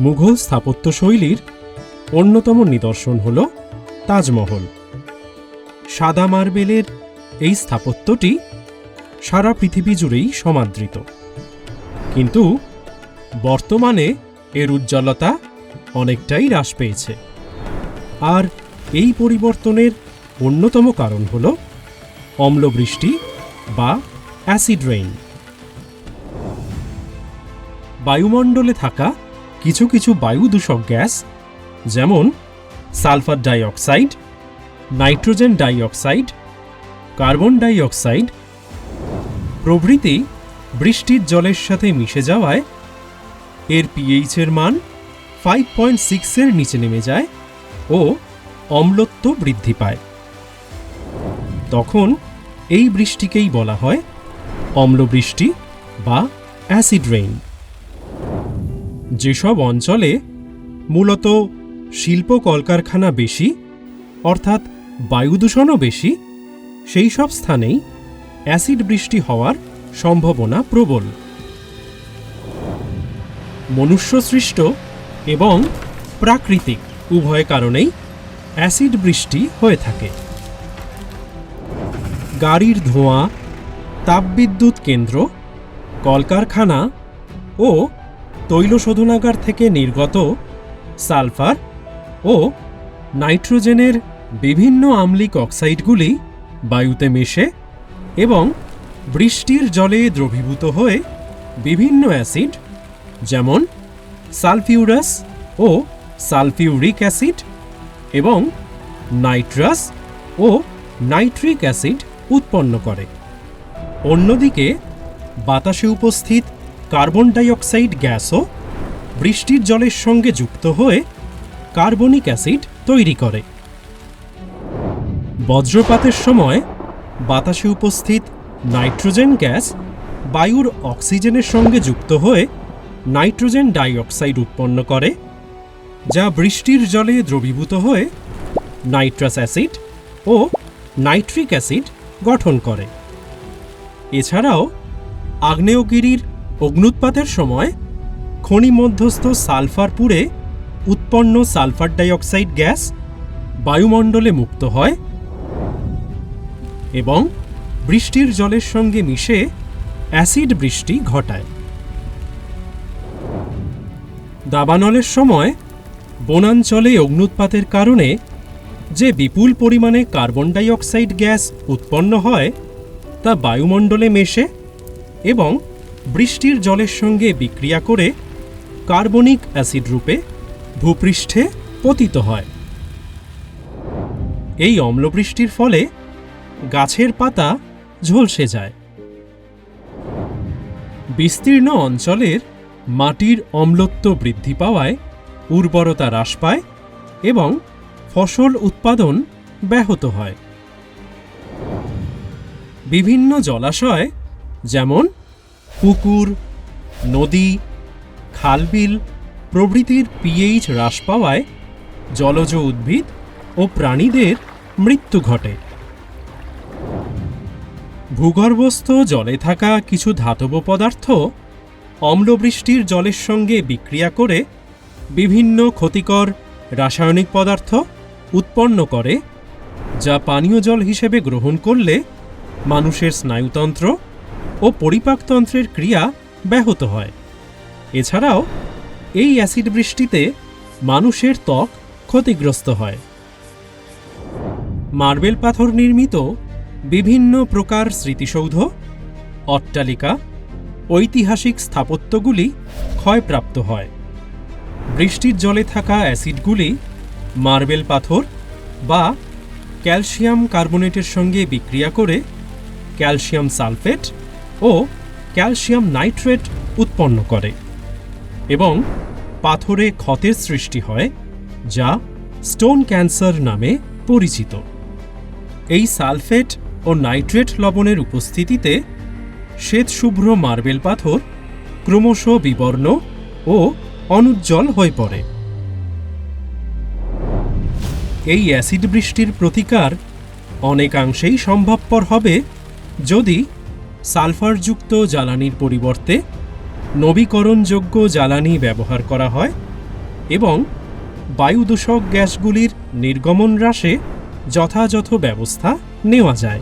মুঘল স্থাপত্যশৈলীর অন্যতম নিদর্শন হল তাজমহল। সাদা মার্বেলের এই স্থাপত্যটি সারা পৃথিবী জুড়েই সমাদৃত। কিন্তু বর্তমানে এর উজ্জ্বলতা অনেকটাই হ্রাস পেয়েছে। আর এই পরিবর্তনের অন্যতম কারণ হল অম্লবৃষ্টি বা অ্যাসিড রেইন। বায়ুমণ্ডলে থাকা কিছু কিছু বায়ু দূষক গ্যাস, যেমন sulphur dioxide, nitrogen dioxide, carbon dioxide প্রভৃতি বৃষ্টির জলের সাথে মিশে যাওয়ায় এর পিএইচের মান ফাইভ পয়েন্ট সিক্সের নিচে নেমে যায় ও অম্লত্ব বৃদ্ধি পায়। তখন এই বৃষ্টিকেই বলা হয় অম্লবৃষ্টি বা অ্যাসিড রেইন। যেসব অঞ্চলে মূলত শিল্প কলকারখানা বেশি, অর্থাৎ বায়ুদূষণও বেশি, সেই সব স্থানেই অ্যাসিড বৃষ্টি হওয়ার সম্ভাবনা প্রবল। মনুষ্যসৃষ্ট এবং প্রাকৃতিক উভয় কারণেই অ্যাসিড বৃষ্টি হয়ে থাকে। গাড়ির ধোঁয়া, তাপবিদ্যুৎ কেন্দ্র, কলকারখানা ও তৈল শোধনাগার থেকে নির্গত সালফার ও নাইট্রোজেনের বিভিন্ন আম্লিক অক্সাইডগুলি বায়ুতে মেশে এবং বৃষ্টির জলে দ্রবীভূত হয়ে বিভিন্ন অ্যাসিড, যেমন সালফিউরাস ও সালফিউরিক অ্যাসিড এবং নাইট্রাস ও নাইট্রিক অ্যাসিড উৎপন্ন করে। অন্যদিকে বাতাসে উপস্থিত কার্বন ডাইঅক্সাইড গ্যাসও বৃষ্টির জলের সঙ্গে যুক্ত হয়ে কার্বনিক অ্যাসিড তৈরি করে। বজ্রপাতের সময় বাতাসে উপস্থিত নাইট্রোজেন গ্যাস বায়ুর অক্সিজেনের সঙ্গে যুক্ত হয়ে নাইট্রোজেন ডাইঅক্সাইড উৎপন্ন করে, যা বৃষ্টির জলে দ্রবীভূত হয়ে নাইট্রাস অ্যাসিড ও নাইট্রিক অ্যাসিড গঠন করে। এছাড়াও আগ্নেয়গিরির অগ্নুৎপাতের সময় খনি মধ্যস্থ সালফার পুড়ে উৎপন্ন সালফার ডাইঅক্সাইড গ্যাস বায়ুমণ্ডলে মুক্ত হয় এবং বৃষ্টির জলের সঙ্গে মিশে অ্যাসিড বৃষ্টি ঘটায়। দাবানলের সময় বনাঞ্চলে অগ্নুৎপাতের কারণে যে বিপুল পরিমাণে কার্বন ডাইঅক্সাইড গ্যাস উৎপন্ন হয় তা বায়ুমণ্ডলে মেশে এবং বৃষ্টির জলের সঙ্গে বিক্রিয়া করে কার্বনিক অ্যাসিড রূপে ভূপৃষ্ঠে পতিত হয়। এই অম্লবৃষ্টির ফলে গাছের পাতা ঝলসে যায়। বিস্তীর্ণ অঞ্চলের মাটির অম্লত্ব বৃদ্ধি পাওয়ায় উর্বরতা হ্রাস পায় এবং ফসল উৎপাদন ব্যাহত হয়। বিভিন্ন জলাশয়, যেমন পুকুর, নদী, খালবিল প্রভৃতির পিএইচ হ্রাস পাওয়ায় জলজ উদ্ভিদ ও প্রাণীদের মৃত্যু ঘটে। ভূগর্ভস্থ জলে থাকা কিছু ধাতব পদার্থ অম্লবৃষ্টির জলের সঙ্গে বিক্রিয়া করে বিভিন্ন ক্ষতিকর রাসায়নিক পদার্থ উৎপন্ন করে, যা পানীয় জল হিসেবে গ্রহণ করলে মানুষের স্নায়ুতন্ত্র পরিপাকতন্ত্রের ক্রিয়া ব্যাহত হয়। এছাড়াও, এই অ্যাসিড বৃষ্টিতে মানুষের ত্বক ক্ষতিগ্রস্ত হয়। মার্বেল পাথর নির্মিত বিভিন্ন প্রকার স্মৃতিসৌধ, অট্টালিকা, ঐতিহাসিক স্থাপত্যগুলি ক্ষয়প্রাপ্ত হয়। বৃষ্টির জলে থাকা অ্যাসিডগুলি মার্বেল পাথর বা ক্যালসিয়াম কার্বোনেটের সঙ্গে বিক্রিয়া করে ক্যালসিয়াম সালফেট ও ক্যালসিয়াম নাইট্রেট উৎপন্ন করে এবং পাথরে ক্ষতের সৃষ্টি হয়, যা স্টোন ক্যান্সার নামে পরিচিত। এই সালফেট ও নাইট্রেট লবণের উপস্থিতিতে শ্বেতশুভ্র মার্বেল পাথর ক্রমশ বিবর্ণ ও অনুজ্জ্বল হয়ে পড়ে। এই অ্যাসিড বৃষ্টির প্রতিকার অনেকাংশেই সম্ভবপর হবে যদি সালফারযুক্ত জ্বালানির পরিবর্তে নবীকরণযোগ্য জ্বালানি ব্যবহার করা হয় এবং বায়ুদূষক গ্যাসগুলির নির্গমন হ্রাসে যথাযথ ব্যবস্থা নেওয়া যায়।